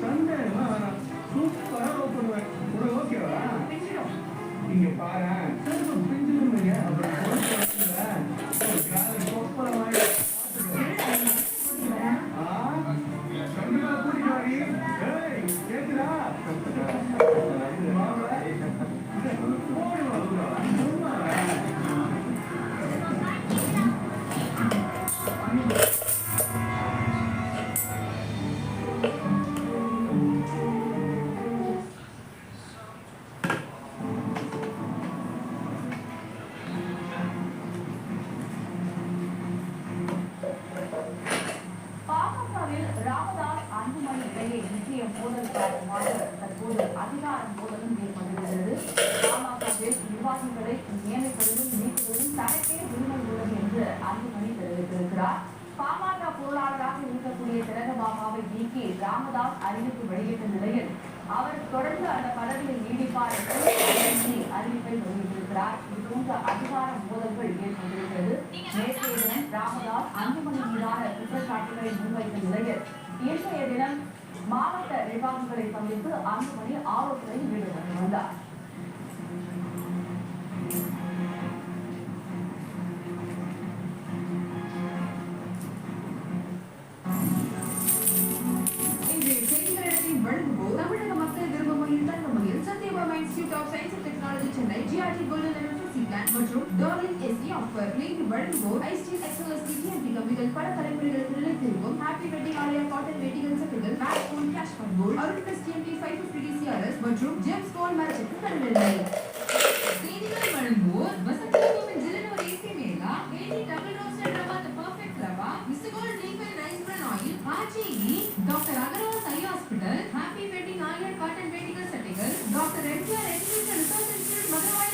சந்தேகமா சூப்பரா ஓப்பன் வருவியா? வேற இங்க பாரு நியமிப்பதிலும் தனக்கே உரிமை உள்ளது என்று அன்புமணி தெரிவித்திருக்கிறார். பாமக பொருளாளராக இருக்கக்கூடிய திலகபாமாவை நீக்கி ராமதாஸ் அறிவிப்பு வெளியிட்ட நிலையில் அவர் தொடர்ந்து அந்த பதவியில் நீடிப்பார் என்று அறிவிப்பை வெளியிட்டிருக்கிறார். இது போன்ற அதிகார மோதல்கள் ஏற்பட்டிருக்கிறது. நேற்றைய தினம் ராமதாஸ் அன்புமணி மீதான குற்றச்சாட்டுகளை முன்வைத்த நிலையில் இன்றைய தினம் மாவட்ட நிர்வாகிகளை சந்தித்து அன்புமணி ஆலோசனை ஈடுபட்டு வந்தார். மற்றும் டார்லிங் எஸ்சி ஆஃபர் லிங்க் வழங்குவோர் ஐஸ்டில் எக்ஸலஸ் டிஎம்பி கம்பிகள் பல தலைமுறைகளுக்கு நிலைத்திருக்கும் ஹாப்பி வெட்டிங் ஆலயா காட்டன் வெட்டிகள் சட்டைகள் மேட் ஃபோன் கேஷ் பண்போல் அருள் plus TMB five fifty TCRS மற்றும் ஜேம்ஸ் கோல் மேட்சுக்கு கடலில்லை செய்திகள் வழங்குவோர் வசந்தலகோவின் ஜிலனோர் AC mela AD double roasted rava the perfect rava mister gold leaf and nice bran oil ஆர்ஜிஇ doctor Agarwal eye hospital happy wedding Aliya cotton வெட்டிகள் சட்டைகள் doctor MGR education research institute மதுரவாடி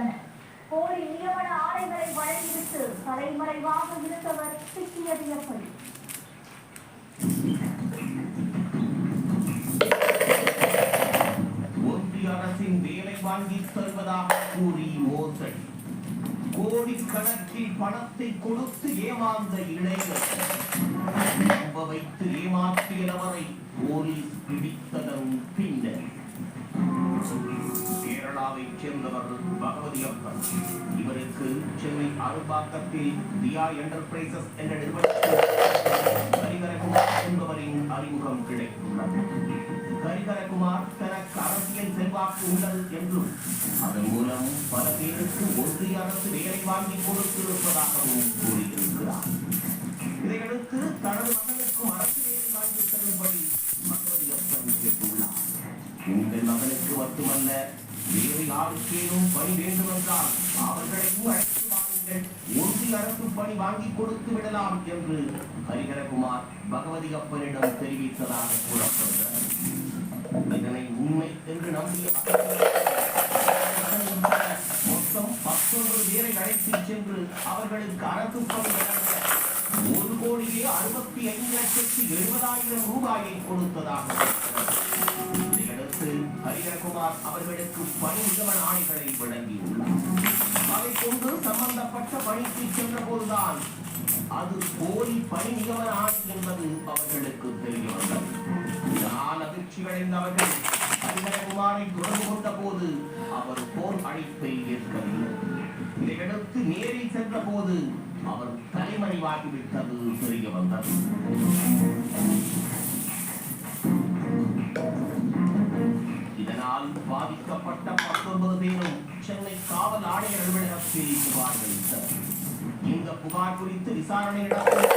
கைது செய்துள்ளனர் நியமன ஆணைகளை வழங்கிவிட்டு தலைமறைவாக இருந்தவர் சிக்கியது எப்படி? ஒன்றிய அரசின் வேலை வாங்கி தருவதாக கூறி மோசடி. கோடிக்கணக்கில் பணத்தை கொடுத்து ஏமாந்த இளைஞர். நம்ப வைத்து ஏமாற்றியவரை போலீஸ் பிடித்ததன் பின்னர் கேரளாவைச் சேர்ந்தவர் பகவதி அப்பன் இவருக்கு சென்னை அரும்பாக்கத்தில் தியா என்டர்பிரைசஸ் என்ற நிறுவனத்தில் கரிகரகுமார் என்பவரின் அறிமுகம் கிடைத்துள்ளது. கரிகரகுமார் தனக்கு அரசியல் செல்வாக்கு உள்ளது என்றும் அதன் மூலம் பல பேருக்கு ஒன்றிய அரசு வேலை வாங்கி கொடுத்திருப்பதாகவும் கூறியிருக்கிறார். இதையடுத்து தனது மகனுக்கும் அரசு வேலை வாங்கி தரும்படி மட்டுமல்ல வேறு யாருக்கேனும் பணி வேண்டுமென்றால் அவர்களையும் அழைத்து வாருங்கள். ஒன்றிய அரசு பணி வாங்கி கொடுத்து விடலாம் என்று ஹரிஹரகுமார் பகவதி அப்பனிடம் தெரிவித்ததாக கூறப்படுகிறார் இதனை உண்மை என்று நம்பிய மொத்தம் பத்தொன்பது பேரை அழைத்துச் சென்று அவர்களுக்கு அரசு பணி வழங்க ஒரு கோடியே அறுபத்தி ஐந்து லட்சத்தி எழுபதாயிரம் ரூபாயை கொடுத்ததாக இதையடுத்து ஹரிஹரகுமார் அவர்களுக்கு பணி நியமன ஆணைகளை வழங்கியுள்ளார். அதை கொண்டு சம்பந்தப்பட்ட பணிக்கு சென்ற போதுதான் அது போலி பணி நியமன ஆணை என்பது அவர்களுக்கு தெரிய வந்தது இதனால் அதிர்ச்சி அடைந்தவர்கள் ஹரிஹரகுமாரை தொடர்பு கொண்ட போது அவர் போர் அழைப்பை ஏற்கவில்லை. இதையடுத்து நேரில் சென்ற போது அவர் தலைமறைவாகிவிட்டது தெரிய வந்தது பேரும் சென்னை காவல் ஆணையர் அலுவலகத்தில் புகார் அளித்தனர் இந்த புகார் குறித்து விசாரணை நடத்த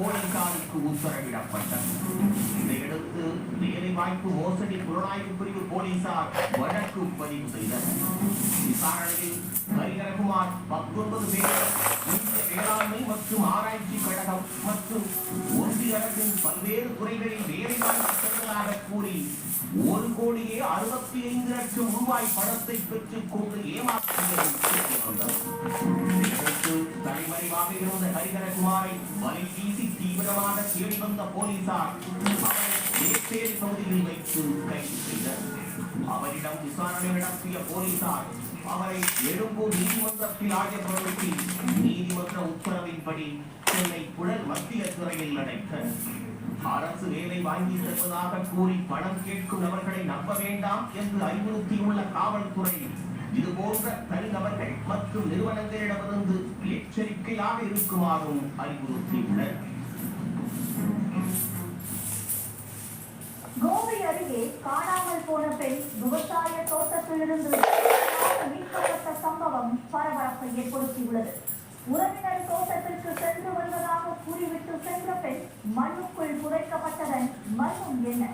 போலீசாருக்கு உத்தரவிடப்பட்டது. இதையடுத்து வேலை வாய்ப்பு மோசடி புலனாய்வு பிரிவு போலீசார் வழக்கு பதிவு செய்தனர். விசாரணையில் ஹரிஹரகுமார் பத்தொன்பது பேர் வேளாண்மை மற்றும் ஆராய்ச்சி கழகம் மற்றும் ஒன்றிய அரசின் பல்வேறு துறைகளில் வேலைவாய்ப்பு திட்டங்களாக கூறி ஒரு கோடியே அறுபத்தி ஐந்து லட்சம் ரூபாய் பணத்தை பெற்றுக் கொண்டு ஏமாற்றியது. தலைமறைவாக இருந்த ஹரிகரகுமாரை வலை வீசி தீவிரமாக தேடி வந்த போலீசார் அவரை பகுதியில் வைத்து கைது செய்தனர். அவரிடம் விசாரணை நடத்திய போலீசார் அவரை எழும்பூர் நீதிமன்றத்தில் ஆஜர்படுத்தி நீதிமன்ற உத்தரவின்படி சென்னை புழல் மத்திய சிறையில் அடைத்த அரசு வேலை வாங்கி தருவதாக கூறி பணம் கேட்கும் நபர்களை நம்ப வேண்டாம் என்று அறிவுறுத்தியுள்ள காவல்துறை. இது போன்ற தனிநபர்கள் மற்றும் நிறுவனங்களிடமிருந்து எச்சரிக்கையாக இருக்குமாறும் அறிவுறுத்தியுள்ளனர் கோவை அருகே காணாமல் போன பெண் விவசாய தோட்டத்திலிருந்து மீட்கப்பட்ட சம்பவம் பரபரப்பை ஏற்படுத்தியுள்ளது. உறவினர் தோட்டத்திற்கு சென்று வருவதாக கூறிவிட்டு சென்ற பெண் மண்ணுக்குள் புதைக்கப்பட்டதன் மர்மம் என்ன?